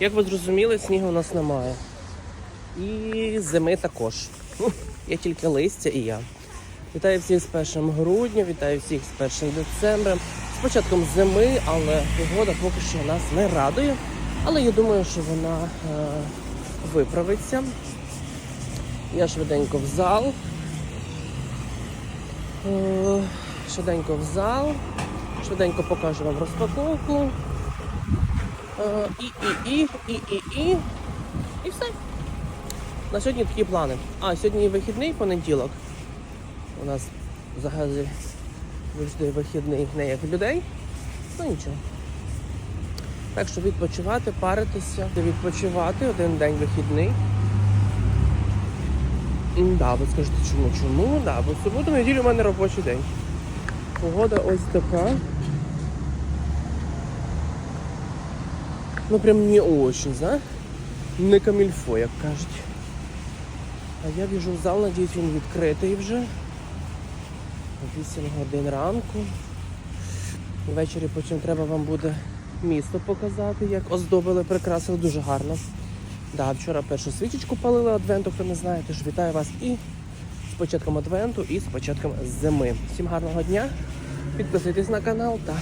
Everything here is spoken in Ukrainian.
Як ви зрозуміли, снігу у нас немає. І зими також. Є тільки листя і я. Вітаю всіх з 1 грудня, вітаю всіх з 1 децембра. З початком зими, але погода поки що нас не радує. Але я думаю, що вона е, виправиться. Я швиденько в зал. Е, швиденько в зал. Швиденько покажу вам розпаковку. Е, і, і, і, і, і, і. І все. На сьогодні такі плани. А, сьогодні вихідний понеділок. У нас взагалі завжди вихідний не як людей. Ну нічого. Так що відпочивати, паритися, відпочивати один день вихідний. Да, ви скажете, чому? Чому? Да, бо в суботу неділю у мене робочий день. Погода ось така. Ну прям не очень, знаєш? Не камільфо, як кажуть. А я біжу в зал, надіюсь, він відкритий вже. 8 годин ранку. Ввечері потім треба вам буде місто показати, як оздобили, прикрасили дуже гарно. Да, вчора першу свічечку палили адвенту, хто не знає, тож вітаю вас і з початком адвенту, і з початком зими. Всім гарного дня. Підписуйтесь на канал та